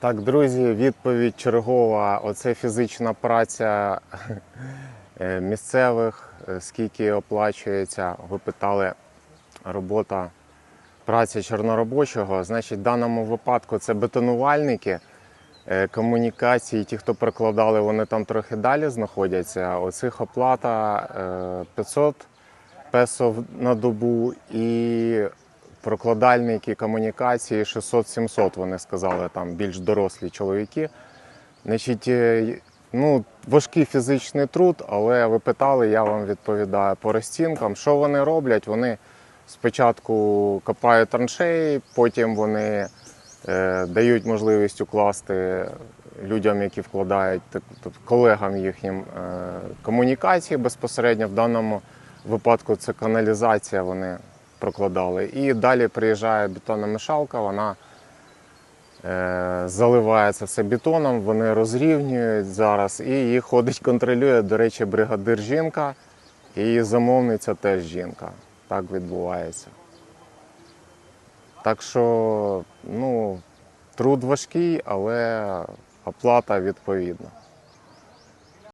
Так, друзі, відповідь чергова. Оце фізична праця е, місцевих, е, скільки оплачується. Ви питали робота, праця чорноробочого. Значить, в даному випадку це бетонувальники, е, комунікації, ті, хто прикладали, вони там трохи далі знаходяться. Оцих оплата е, 500 песо на добу і прокладальники комунікації 600-700, вони сказали, там більш дорослі чоловіки. Значить, е, ну, важкий фізичний труд, але ви питали, я вам відповідаю по розцінкам. Що вони роблять? Вони спочатку копають траншеї, потім вони е, дають можливість укласти людям, які вкладають, тобто колегам їхнім е, комунікації безпосередньо. В даному випадку це каналізація, вони прокладали. І далі приїжджає бетонна мішалка, вона е, заливає все бетоном, вони розрівнюють зараз, і їх ходить, контролює, до речі, бригадир жінка, і замовниця теж жінка. Так відбувається. Так що, ну, труд важкий, але оплата відповідна.